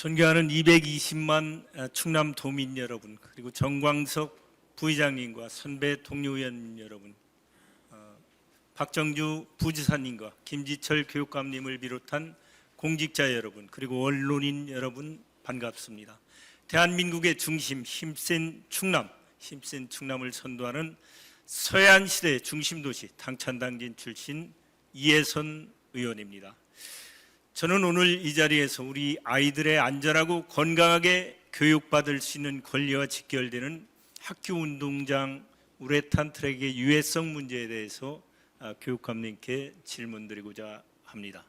존경하는 220만 어, 충남 도민 여러분 그리고 정광석 부의장님과 선배 동료 의원 여러분 어, 박정주 부지사님과 김지철 교육감님을 비롯한 공직자 여러분 그리고 언론인 여러분 반갑습니다. 대한민국의 중심 힘센 충남 힘센 충남을 선도하는 서해안 시대의 중심 도시 당찬당진 출신 이해선 의원입니다. 저는 오늘 이 자리에서 우리 아이들의 안전하고 건강하게 교육받을 수 있는 권리와 직결되는 학교 운동장 우레탄 트랙의 유해성 문제에 대해서 아, 교육감님께 질문드리고자 합니다.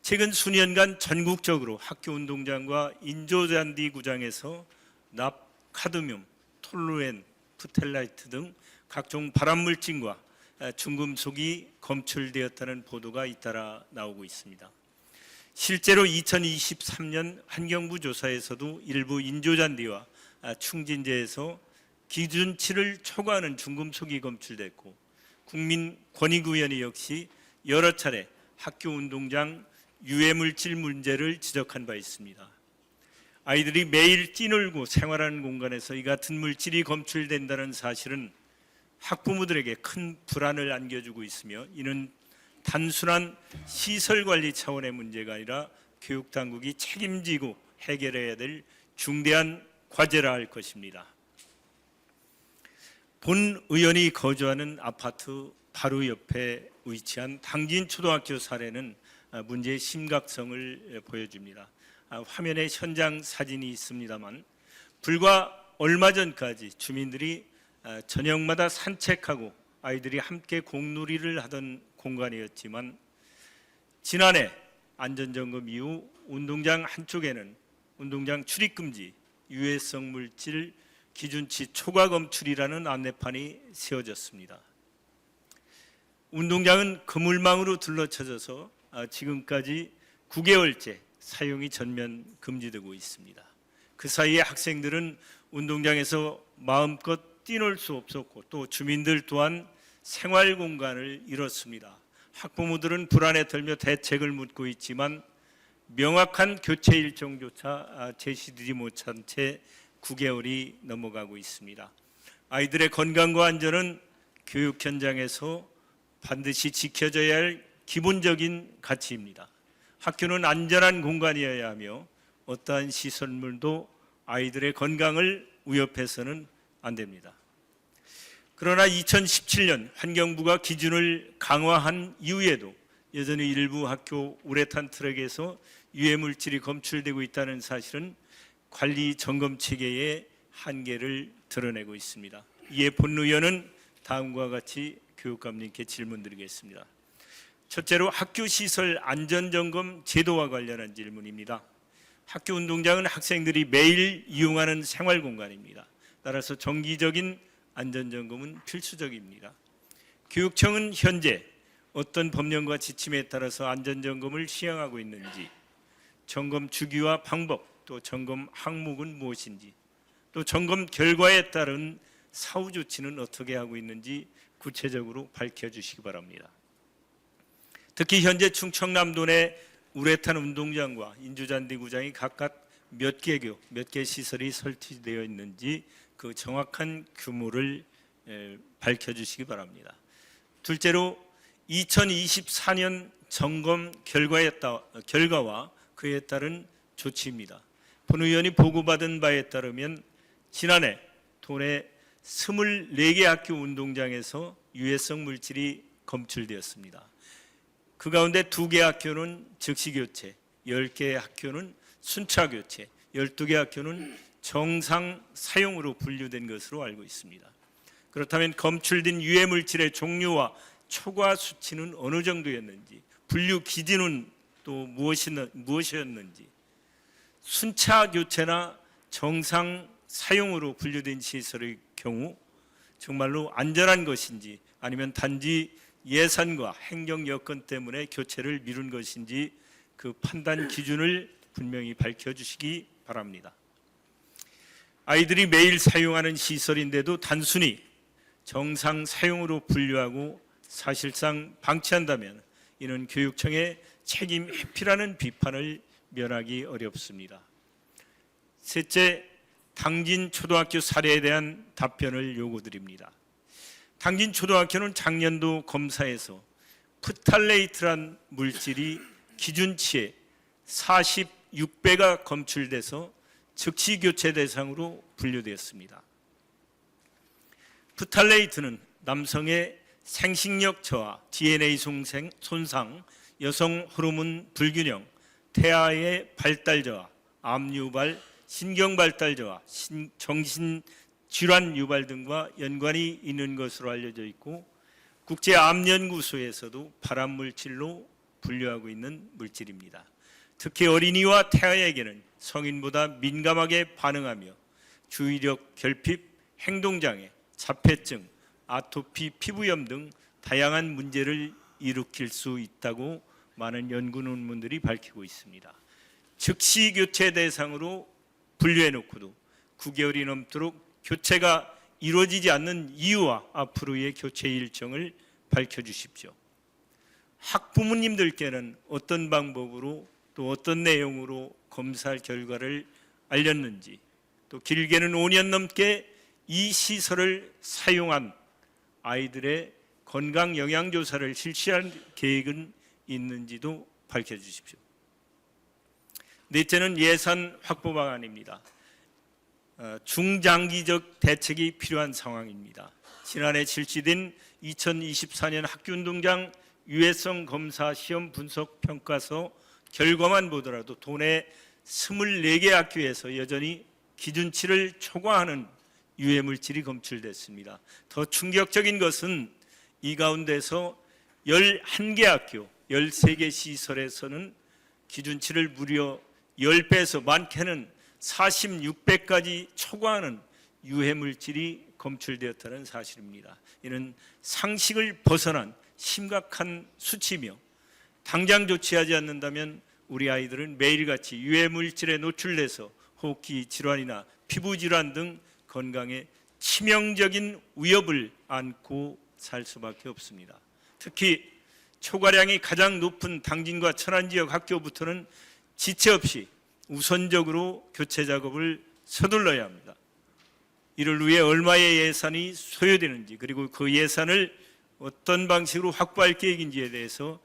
최근 수년간 전국적으로 학교 운동장과 인조잔디 구장에서 납, 카드뮴, 톨루엔, 프텔라이트 등 각종 발암물질과 아, 중금속이 검출되었다는 보도가 잇따라 나오고 있습니다. 실제로 2023년 환경부 조사에서도 일부 인조잔디와 아, 충진제에서 기준치를 초과하는 중금속이 검출됐고 국민 권익위원회 역시 여러 차례 학교 운동장 유해물질 문제를 지적한 바 있습니다. 아이들이 매일 뛰놀고 생활하는 공간에서 이 같은 물질이 검출된다는 사실은 학부모들에게 큰 불안을 안겨주고 있으며 이는 단순한 시설 관리 차원의 문제가 아니라 교육 당국이 책임지고 해결해야 될 중대한 과제라 할 것입니다. 본 의원이 거주하는 아파트 바로 옆에 위치한 당진 초등학교 사례는 아, 문제의 심각성을 보여줍니다. 아, 화면에 현장 사진이 있습니다만 불과 얼마 전까지 주민들이 아, 저녁마다 산책하고 아이들이 함께 공놀이를 하던 공간이었지만 지난해 안전점검 이후 운동장 한쪽에는 운동장 출입금지, 유해성 물질 기준치 초과 검출이라는 안내판이 세워졌습니다. 운동장은 그물망으로 둘러쳐져서 아, 지금까지 9개월째 사용이 전면 금지되고 있습니다. 그 사이에 학생들은 운동장에서 마음껏 뛰놀 수 없었고 또 주민들 또한 생활 공간을 잃었습니다. 학부모들은 불안에 떨며 대책을 묻고 있지만 명확한 교체 일정조차 아, 제시되지 못한 채 9개월이 넘어가고 있습니다. 아이들의 건강과 안전은 교육 현장에서 반드시 지켜져야 할 기본적인 가치입니다. 학교는 안전한 공간이어야 하며 어떠한 시설물도 아이들의 건강을 위협해서는 안 됩니다. 그러나 2017년 환경부가 기준을 강화한 이후에도 여전히 일부 학교 우레탄 트럭에서 유해 물질이 검출되고 있다는 사실은 관리 점검 체계의 한계를 드러내고 있습니다. 이에 본 의원은 다음과 같이 교육감님께 질문드리겠습니다. 첫째로 학교 시설 안전 점검 제도와 관련한 질문입니다. 학교 운동장은 학생들이 매일 이용하는 생활 공간입니다. 따라서 정기적인 안전 점검은 필수적입니다. 교육청은 현재 어떤 법령과 지침에 따라서 안전 점검을 시행하고 있는지, 점검 주기와 방법, 또 점검 항목은 무엇인지, 또 점검 결과에 따른 사후 조치는 어떻게 하고 있는지 구체적으로 밝혀주시기 바랍니다. 특히 현재 충청남도 내 우레탄 운동장과 인조잔디 구장이 각각 몇 개교, 몇 개 시설이 설치되어 있는지 그 정확한 규모를 에, 밝혀주시기 바랍니다. 둘째로 2024년 점검 결과에 따, 결과와 그에 따른 조치입니다. 본 의원이 보고받은 바에 따르면 지난해 도내 24개 학교 운동장에서 유해성 물질이 검출되었습니다. 그 가운데 2개 학교는 즉시 교체, 10개 학교는 순차 교체, 12개 학교는 정상 사용으로 분류된 것으로 알고 있습니다. 그렇다면 검출된 유해 물질의 종류와 초과 수치는 어느 정도였는지, 분류 기준은 또 무엇이었는지, 순차 교체나 정상 사용으로 분류된 시설의 경우 정말로 안전한 것인지 아니면 단지 예산과 행정 여건 때문에 교체를 미룬 것인지 그 판단 기준을 분명히 밝혀 주시기 바랍니다. 아이들이 매일 사용하는 시설인데도 단순히 정상 사용으로 분류하고 사실상 방치한다면 이는 교육청의 책임 회피라는 비판을 면하기 어렵습니다. 셋째, 당진 초등학교 사례에 대한 답변을 요구드립니다. 당진 초등학교는 작년도 검사에서 프탈레이트란 물질이 기준치의 46배가 검출돼서 즉시 교체 대상으로 분류되었습니다. 프탈레이트는 남성의 생식력 저하, DNA 손생- 손상, 여성 호르몬 불균형, 태아의 발달 저하, 암 유발, 신경 발달 저하, 신- 정신 질환 유발 등과 연관이 있는 것으로 알려져 있고 국제 암 연구소에서도 발암 물질로 분류하고 있는 물질입니다. 특히 어린이와 태아에게는 성인보다 민감하게 반응하며 주의력 결핍, 행동장애, 자폐증, 아토피 피부염 등 다양한 문제를 일으킬 수 있다고 많은 연구 논문들이 밝히고 있습니다. 즉시 교체 대상으로 분류해 놓고도 9개월이 넘도록 교체가 이루어지지 않는 이유와 앞으로의 교체 일정을 밝혀 주십시오. 학부모님들께는 어떤 방법으로 또 어떤 내용으로 검사 결과를 알렸는지 또 길게는 5년 넘게 이 시설을 사용한 아이들의 건강 영양 조사를 실시할 계획은 있는지도 밝혀 주십시오. 넷째는 예산 확보 방안입니다. 어, 중장기적 대책이 필요한 상황입니다. 지난해 실시된 2024년 학교운동장 유해성 검사 시험 분석 평가서 결과만 보더라도 도내 24개 학교에서 여전히 기준치를 초과하는 유해 물질이 검출됐습니다. 더 충격적인 것은 이 가운데서 11개 학교, 13개 시설에서는 기준치를 무려 10배에서 많게는 46배까지 초과하는 유해 물질이 검출되었다는 사실입니다. 이는 상식을 벗어난 심각한 수치며 당장 조치하지 않는다면 우리 아이들은 매일같이 유해 물질에 노출돼서 호흡기 질환이나 피부 질환 등 건강에 치명적인 위협을 안고 살 수밖에 없습니다. 특히 초과량이 가장 높은 당진과 천안 지역 학교부터는 지체 없이 우선적으로 교체 작업을 서둘러야 합니다. 이를 위해 얼마의 예산이 소요되는지 그리고 그 예산을 어떤 방식으로 확보할 계획인지에 대해서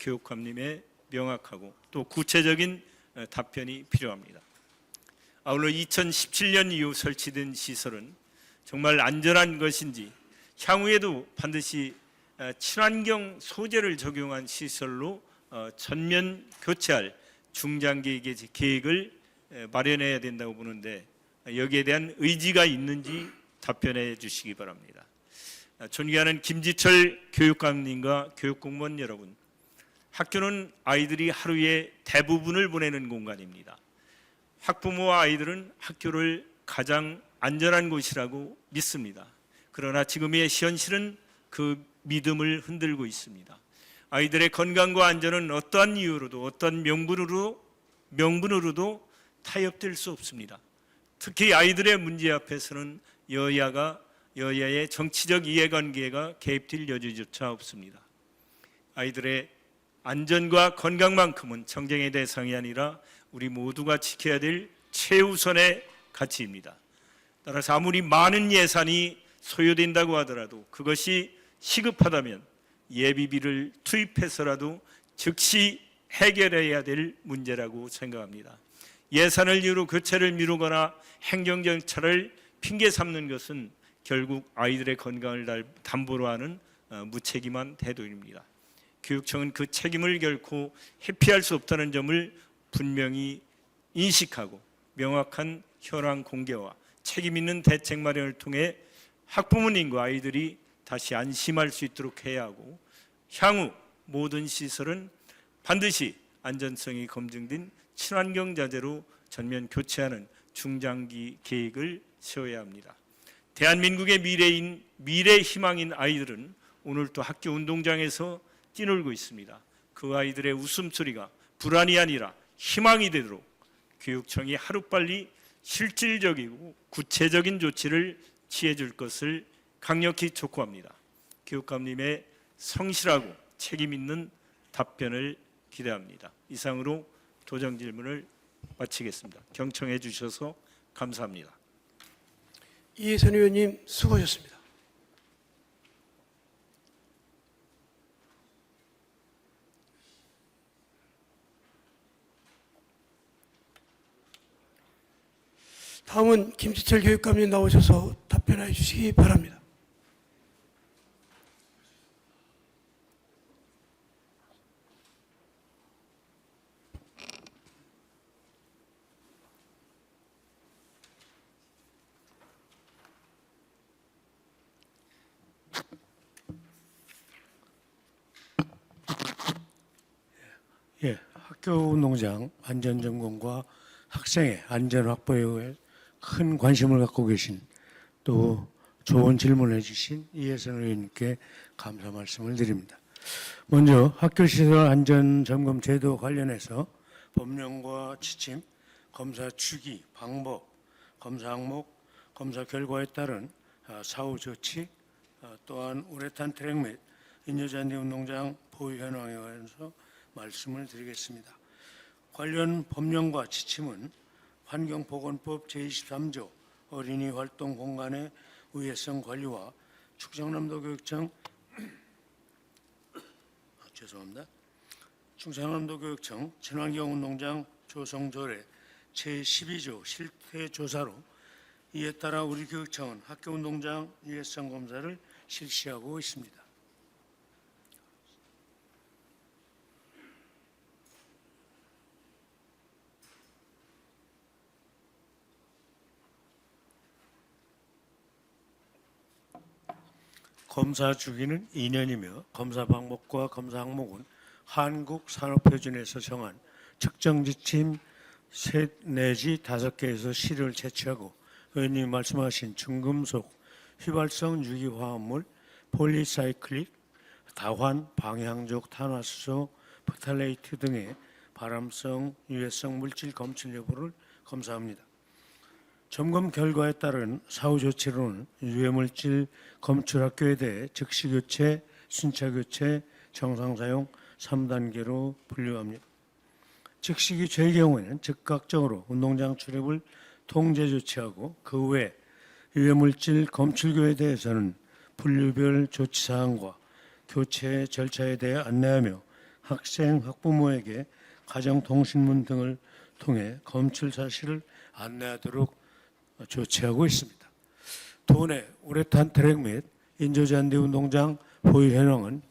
교육감님의 명확하고 또 구체적인 답변이 필요합니다. 아울러 2017년 이후 설치된 시설은 정말 안전한 것인지 향후에도 반드시 어, 친환경 소재를 적용한 시설로 어, 전면 교체할 중장기 계획을 에, 마련해야 된다고 보는데 여기에 대한 의지가 있는지 답변해 주시기 바랍니다. 아, 존경하는 김지철 교육감님과 교육공무원 여러분, 학교는 아이들이 하루의 대부분을 보내는 공간입니다. 학부모와 아이들은 학교를 가장 안전한 곳이라고 믿습니다. 그러나 지금의 현실은 그 믿음을 흔들고 있습니다. 아이들의 건강과 안전은 어떠한 이유로도 어떤 명분으로 명분으로도 타협될 수 없습니다. 특히 아이들의 문제 앞에서는 여야가 여야의 정치적 이해관계가 개입될 여지조차 없습니다. 아이들의 안전과 건강만큼은 정쟁의 대상이 아니라 우리 모두가 지켜야 될 최우선의 가치입니다. 따라서 아무리 많은 예산이 소요된다고 하더라도 그것이 시급하다면 예비비를 투입해서라도 즉시 해결해야 될 문제라고 생각합니다. 예산을 이유로 교체를 미루거나 행정정차를 핑계 삼는 것은 결국 아이들의 건강을 달- 담보로 하는 어, 무책임한 태도입니다. 교육청은 그 책임을 결코 회피할 수 없다는 점을 분명히 인식하고 명확한 현황 공개와 책임 있는 대책 마련을 통해 학부모님과 아이들이 다시 안심할 수 있도록 해야 하고 향후 모든 시설은 반드시 안전성이 검증된 친환경 자재로 전면 교체하는 중장기 계획을 세워야 합니다. 대한민국의 미래인 미래 희망인 아이들은 오늘 또 학교 운동장에서 뛰놀고 있습니다. 그 아이들의 웃음소리가 불안이 아니라 희망이 되도록 교육청이 하루빨리 실질적이고 구체적인 조치를 취해 줄 것을 강력히 촉구합니다. 교육감님의 성실하고 책임 있는 답변을 기대합니다. 이상으로 도정 질문을 마치겠습니다. 경청해 주셔서 감사합니다. 이해선 의원님 수고하셨습니다. 다음은 김지철 교육감님 나오셔서 답변해 주시기 바랍니다. 예, 학교 운동장 안전 점검과 학생의 안전 확보에 큰 관심을 갖고 계신 또 좋은 질문을 해주신 이혜선 의원님께 감사 말씀을 드립니다. 먼저 학교 시설 안전 점검 제도 관련해서 법령과 지침, 검사 주기, 방법, 검사 항목, 검사 결과에 따른 아, 사후 조치, 아, 또한 우레탄 트랙 및 인여잔디 운동장 보유 현황에 관해서 말씀을 드리겠습니다. 관련 법령과 지침은 환경보건법 제23조 어린이 활동 공간의 우회성 관리와 충청남도 교육청 아, 죄송합니다. 충청남도 교육청 친환경 운동장 조성 조례 제12조 실태 조사로 이에 따라 우리 교육청은 학교 운동장 유해성 검사를 실시하고 있습니다. 검사 주기는 2년이며 검사 방법과 검사 항목은 한국 산업표준에서 정한 측정 지침 셋 내지 다섯 개에서 실을 채취하고 의원님이 말씀하신 중금속, 휘발성 유기화합물, 폴리사이클릭, 다환, 방향족 탄화수소, 포탈레이트 등의 발암성, 유해성 물질 검출 여부를 검사합니다. 점검 결과에 따른 사후 조치로는 유해물질 검출 학교에 대해 즉시 교체, 순차 교체, 정상 사용 3단계로 분류합니다. 즉시 교체의 경우에는 즉각적으로 운동장 출입을 통제 조치하고 그 외 유해물질 검출교에 대해서는 분류별 조치 사항과 교체 절차에 대해 안내하며 학생, 학부모에게 가정통신문 등을 통해 검출 사실을 안내하도록 조치하고 있습니다. 도내 우레탄 트랙 및 인조잔디 운동장 보유 현황은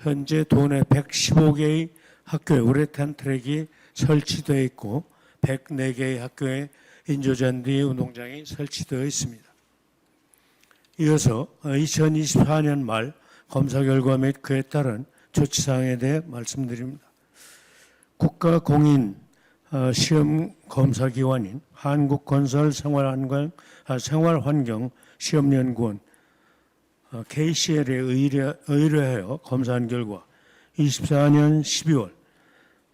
현재 도내 115개의 학교에 우레탄 트랙이 설치되어 있고 104개의 학교에 인조잔디 운동장이 설치되어 있습니다. 이어서 2024년 말 검사 결과 및 그에 따른 조치 사항에 대해 말씀드립니다. 국가 공인 어, 시험 검사 기관인 한국건설 생활환경 아, 생활환경 시험연구원 어, KCL에 의뢰, 의뢰하여 검사한 결과 24년 12월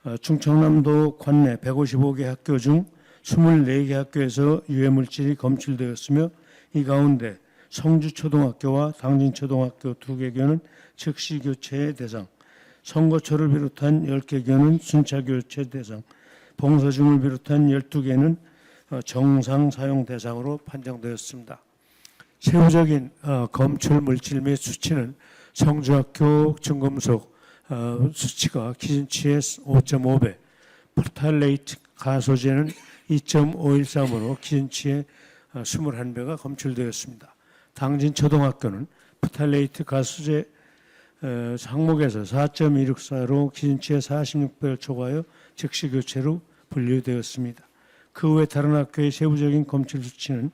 어, 충청남도 관내 155개 학교 중 24개 학교에서 유해물질이 검출되었으며 이 가운데 성주초등학교와 당진초등학교 2개 교는 즉시 교체의 대상, 선거초를 비롯한 10개 교는 순차 교체 대상, 봉서중을 비롯한 12개는 어, 정상 사용 대상으로 판정되었습니다. 세부적인 어, 검출 물질 및 수치는 성주학교 증금속 어, 수치가 기준치의 5.5배, 포탈레이트 가소제는 2.513으로 기준치의 21배가 검출되었습니다. 당진 초등학교는 포탈레이트 가소제 어, 항목에서 4.164로 기준치의 46배를 초과하여 즉시 교체로 분류되었습니다. 그 외 다른 학교의 세부적인 검출 수치는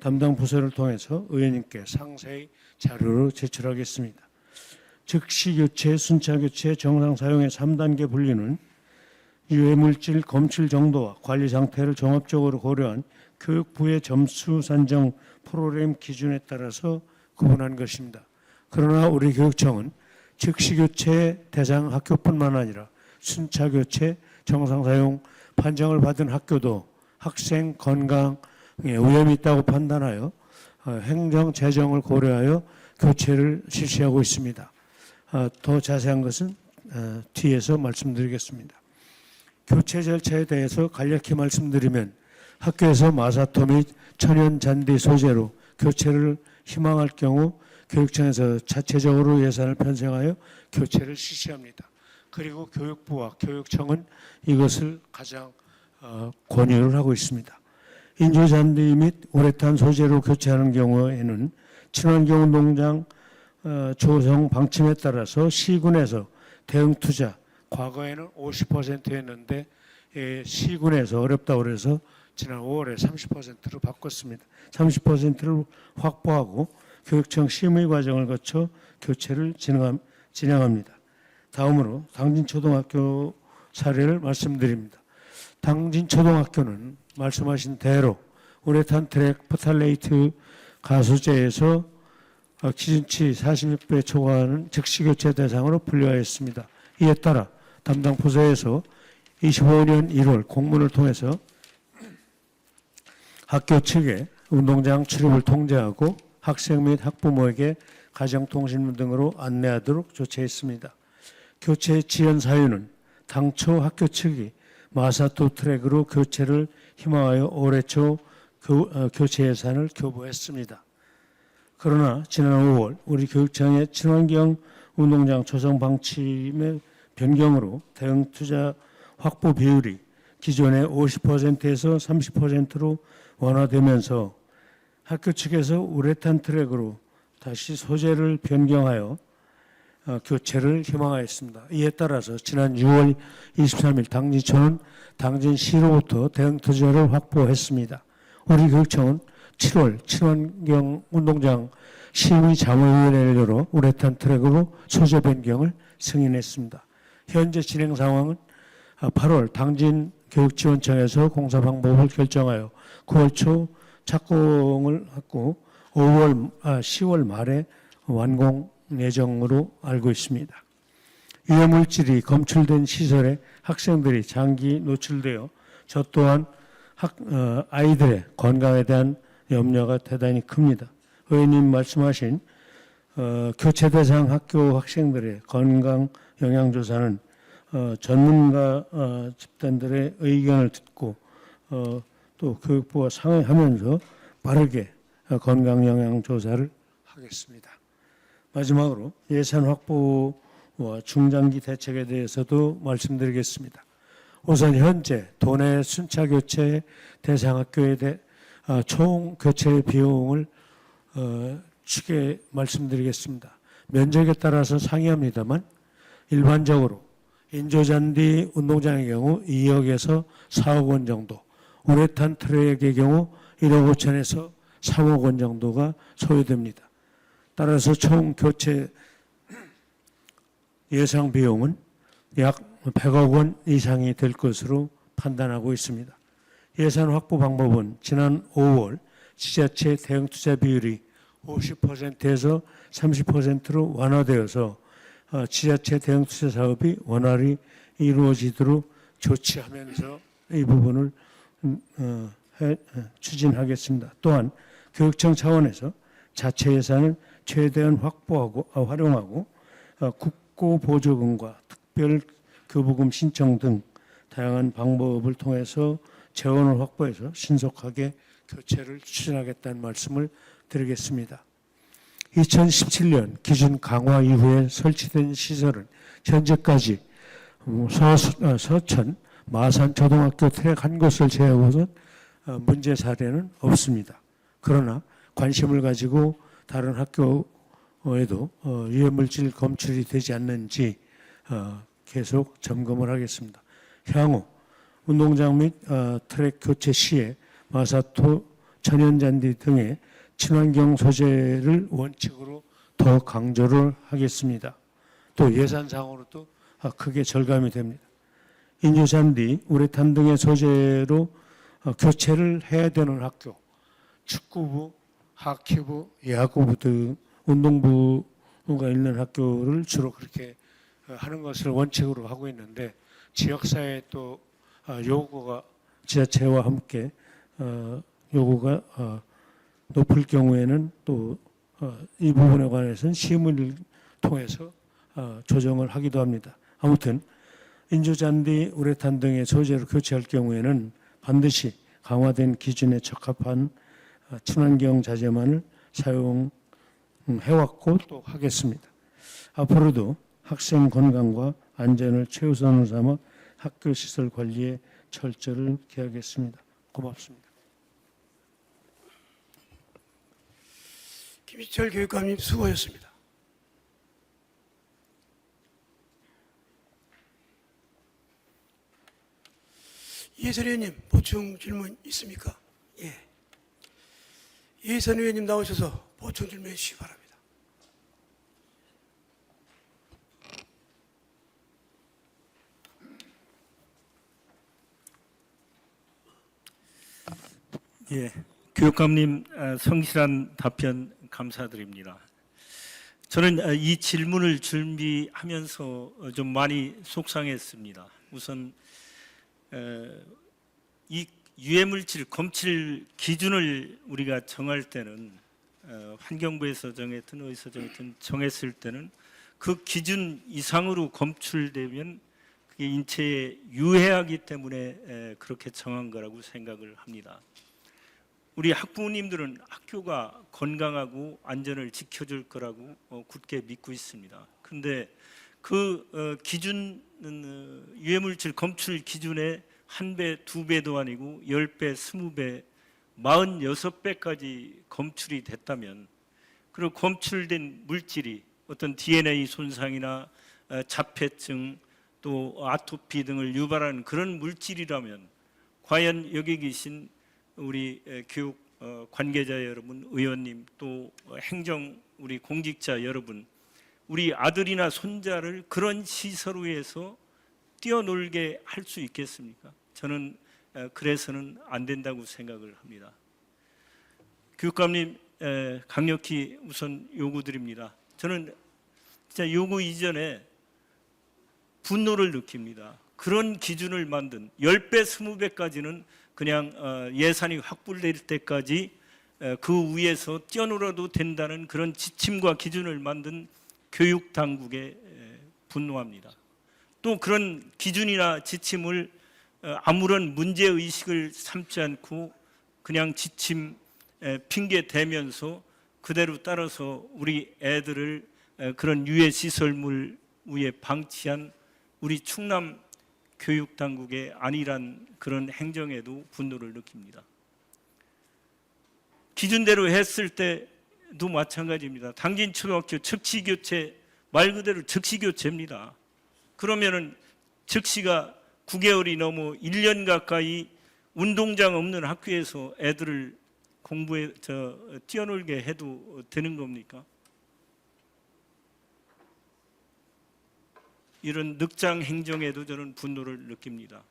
담당 부서를 통해서 의원님께 상세히 자료로 제출하겠습니다. 즉시 교체, 순차 교체, 정상 사용의 3단계 분류는 유해물질 검출 정도와 관리 상태를 종합적으로 고려한 교육부의 점수 산정 프로그램 기준에 따라서 구분한 것입니다. 그러나 우리 교육청은 즉시 교체 대상 학교뿐만 아니라 순차 교체, 정상 사용 판정을 받은 학교도 학생 건강에 위험이 있다고 판단하여 어, 행정 재정을 고려하여 교체를 실시하고 있습니다. 어, 더 자세한 것은 어, 뒤에서 말씀드리겠습니다. 교체 절차에 대해서 간략히 말씀드리면 학교에서 마사토 및 천연 잔디 소재로 교체를 희망할 경우 교육청에서 자체적으로 예산을 편성하여 교체를 실시합니다. 그리고 교육부와 교육청은 이것을 가장 어, 권유를 하고 있습니다. 인조 잔디 및 우레탄 소재로 교체하는 경우에는 친환경 운동장 어, 조성 방침에 따라서 시군에서 대응 투자 과거에는 50%였는데 예, 시군에서 어렵다고 그래서 지난 5월에 30%로 바꿨습니다. 30%를 확보하고 교육청 심의 과정을 거쳐 교체를 진행합니다. 다음으로 당진초등학교 사례를 말씀드립니다. 당진초등학교는 말씀하신 대로 우레탄 트랙 포탈레이트 가수제에서 어, 기준치 46배 초과하는 즉시 교체 대상으로 분류하였습니다. 이에 따라 담당 부서에서 25년 1월 공문을 통해서 학교 측에 운동장 출입을 통제하고 학생 및 학부모에게 가정통신문 등으로 안내하도록 조치했습니다. 교체 지연 사유는 당초 학교 측이 마사토 트랙으로 교체를 희망하여 올해 초 교, 어, 교체 예산을 교부했습니다. 그러나 지난 5월 우리 교육청의 친환경 운동장 조성 방침의 변경으로 대응 투자 확보 비율이 기존의 50%에서 30%로 완화되면서 학교 측에서 우레탄 트랙으로 다시 소재를 변경하여 어, 교체를 희망하였습니다. 이에 따라서 지난 6월 23일 당진초는 당진시로부터 대응 투자를 확보했습니다. 우리 교육청은 7월 친환경 운동장 시의 자문위원회를 열어 우레탄 트랙으로 소재 변경을 승인했습니다. 현재 진행 상황은 8월 당진 교육지원청에서 공사 방법을 결정하여 9월 초 착공을 했고 5월 아, 10월 말에 완공 예정으로 알고 있습니다. 유해 물질이 검출된 시설에 학생들이 장기 노출되어 저 또한 학, 어, 아이들의 건강에 대한 염려가 대단히 큽니다. 의원님 말씀하신 어, 교체 대상 학교 학생들의 건강 영양 조사는 어, 전문가 어, 집단들의 의견을 듣고 어, 또 교육부와 상의하면서 빠르게 어, 건강 영양 조사를 하겠습니다. 마지막으로 예산 확보와 중장기 대책에 대해서도 말씀드리겠습니다. 우선 현재 도내 순차 교체 대상 학교에 대해 아, 총 교체 비용을 어, 추게 말씀드리겠습니다. 면적에 따라서 상이합니다만 일반적으로 인조잔디 운동장의 경우 2억에서 4억 원 정도, 우레탄 트랙의 경우 1억 5천에서 3억 원 정도가 소요됩니다. 따라서 총 교체 예상 비용은 약 100억 원 이상이 될 것으로 판단하고 있습니다. 예산 확보 방법은 지난 5월 지자체 대응 투자 비율이 50%에서 30%로 완화되어서 어, 지자체 대응 투자 사업이 원활히 이루어지도록 조치하면서 이 부분을 음, 어, 추진하겠습니다. 또한 교육청 차원에서 자체 예산을 최대한 확보하고 어, 활용하고 어, 국고 보조금과 특별 교부금 신청 등 다양한 방법을 통해서 재원을 확보해서 신속하게 교체를 추진하겠다는 말씀을 드리겠습니다. 2017년 기준 강화 이후에 설치된 시설은 현재까지 음, 서, 어, 서천 마산 초등학교 트랙 한 곳을 제외하고는 어, 문제 사례는 없습니다. 그러나 관심을 가지고 다른 학교에도 어, 유해물질 검출이 되지 않는지 어, 계속 점검을 하겠습니다. 향후 운동장 및 어, 트랙 교체 시에 마사토, 천연잔디 등의 친환경 소재를 원칙으로 더 강조를 하겠습니다. 또 예산상으로도 아, 크게 절감이 됩니다. 인조잔디, 우레탄 등의 소재로 어, 교체를 해야 되는 학교, 축구부, 하키부, 야구부 등 운동부가 있는 학교를 주로 그렇게 어, 하는 것을 원칙으로 하고 있는데 지역사회 또 어, 요구가 지자체와 함께 어, 요구가 어, 높을 경우에는 또 이 부분에 관해서는 시문을 통해서 어, 조정을 하기도 합니다. 아무튼 인조잔디, 우레탄 등의 소재로 교체할 경우에는 반드시 강화된 기준에 적합한 어, 친환경 자재만을 사용해왔고 또 하겠습니다. 앞으로도 학생 건강과 안전을 최우선으로 삼아 학교 시설 관리에 철저를 기하겠습니다. 고맙습니다. 김희철 교육감님 수고하셨습니다. 의원님 보충 질문 있습니까? 예. 이해선 의원님 나오셔서 보충 질문해 주시기 바랍니다. 예, 교육감님 아, 성실한 답변 감사드립니다. 저는 아, 이 질문을 준비하면서 어, 좀 많이 속상했습니다. 우선 에, 이 유해물질 검출 기준을 우리가 정할 때는 어, 환경부에서 정했든 어디서 정했든 정했을 때는 그 기준 이상으로 검출되면 그게 인체에 유해하기 때문에 에, 그렇게 정한 거라고 생각을 합니다. 우리 학부모님들은 학교가 건강하고 안전을 지켜줄 거라고 어, 굳게 믿고 있습니다. 근데 그 어, 기준 어, 유해물질 검출 기준의 한 배, 두 배도 아니고 열 배, 스무 배, 마흔 여섯 배까지 검출이 됐다면 그리고 검출된 물질이 어떤 DNA 손상이나 어, 자폐증 또 아토피 등을 유발하는 그런 물질이라면 과연 여기 계신 우리 에, 교육 어, 관계자 여러분, 의원님 또 어, 행정 우리 공직자 여러분, 우리 아들이나 손자를 그런 시설에서 뛰어놀게 할 수 있겠습니까? 저는 에, 그래서는 안 된다고 생각을 합니다. 교육감님 에, 강력히 우선 요구드립니다. 저는 진짜 요구 이전에 분노를 느낍니다. 그런 기준을 만든 10배, 20배까지는 그냥 어, 예산이 확보될 때까지 에, 그 위에서 뛰어놀아도 된다는 그런 지침과 기준을 만든 교육 당국에 에, 분노합니다. 또 그런 기준이나 지침을 어, 아무런 문제 의식을 삼지 않고 그냥 지침 에, 핑계 대면서 그대로 따라서 우리 애들을 에, 그런 유해 시설물 위에 방치한 우리 충남 교육 당국의 안일한 그런 행정에도 분노를 느낍니다. 기준대로 했을 때도 마찬가지입니다. 당진 초등학교 즉시 교체 말 그대로 즉시 교체입니다. 그러면은 즉시가 9개월이 넘어 1년 가까이 운동장 없는 학교에서 애들을 공부에 저 뛰어놀게 해도 되는 겁니까? 이런 늑장 행정에도 저는 분노를 느낍니다.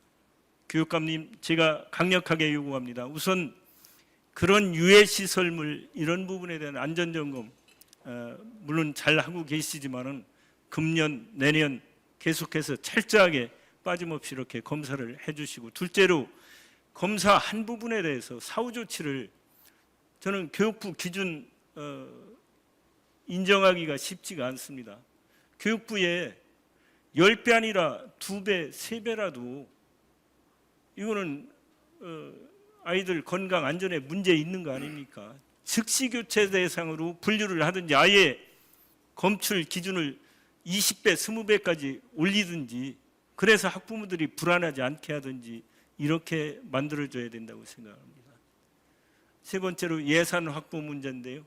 교육감님, 제가 강력하게 요구합니다. 우선 그런 유해 시설물 이런 부분에 대한 안전 점검 어, 물론 잘 하고 계시지만은 금년 내년 계속해서 철저하게 빠짐없이 이렇게 검사를 해주시고 둘째로 검사 한 부분에 대해서 사후 조치를 저는 교육부 기준 어, 인정하기가 쉽지가 않습니다. 교육부에 열배 아니라 두 배, 세 배라도 이거는 어, 아이들 건강 안전에 문제 있는 거 아닙니까? 즉시 교체 대상으로 분류를 하든지 아예 검출 기준을 20배, 20배까지 올리든지 그래서 학부모들이 불안하지 않게 하든지 이렇게 만들어줘야 된다고 생각합니다. 세 번째로 예산 확보 문제인데요.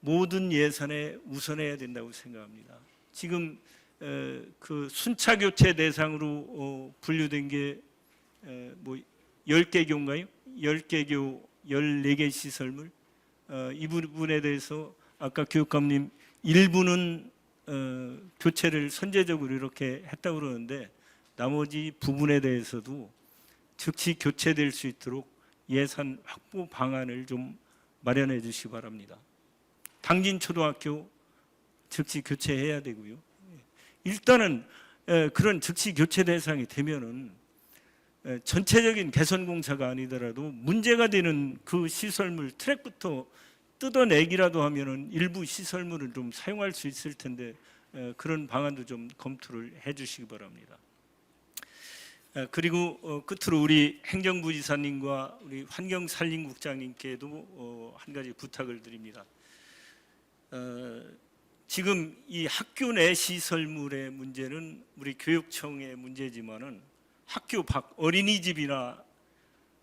모든 예산에 우선해야 된다고 생각합니다. 지금 에, 그 순차 교체 대상으로 어, 분류된 게 뭐 10개 교인가요? 10개 교 14개 시설물 어, 이 부분에 대해서 아까 교육감님 일부는 어, 교체를 선제적으로 이렇게 했다고 그러는데 나머지 부분에 대해서도 즉시 교체될 수 있도록 예산 확보 방안을 좀 마련해 주시기 바랍니다. 당진 초등학교 즉시 교체해야 되고요. 일단은 에, 그런 즉시 교체 대상이 되면은 에, 전체적인 개선 공사가 아니더라도 문제가 되는 그 시설물 트랙부터 뜯어내기라도 하면은 일부 시설물을 좀 사용할 수 있을 텐데 에, 그런 방안도 좀 검토를 해주시기 바랍니다. 어, 그리고 어, 끝으로 우리 행정부지사님과 우리 환경산림국장님께도 어, 한 가지 부탁을 드립니다. 어, 지금 이 학교 내 시설물의 문제는 우리 교육청의 문제지만은 학교 밖 어린이집이나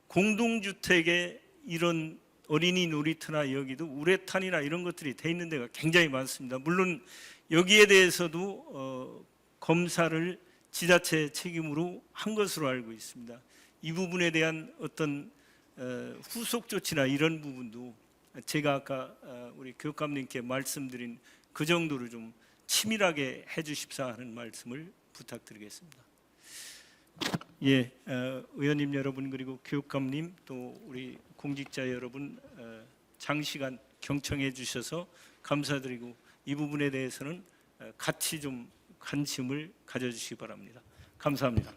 공동주택에 이런 어린이 놀이터나 여기도 우레탄이나 이런 것들이 돼 있는 데가 굉장히 많습니다. 물론 여기에 대해서도 어, 검사를 지자체 책임으로 한 것으로 알고 있습니다. 이 부분에 대한 어떤 어, 후속 조치나 이런 부분도 제가 아까 어, 우리 교육감님께 말씀드린 그 정도로 좀 치밀하게 해주십사 하는 말씀을 부탁드리겠습니다. 예, 어, 의원님 여러분 그리고 교육감님 또 우리 공직자 여러분 어, 장시간 경청해 주셔서 감사드리고 이 부분에 대해서는 어, 같이 좀 관심을 가져주시기 바랍니다. 감사합니다.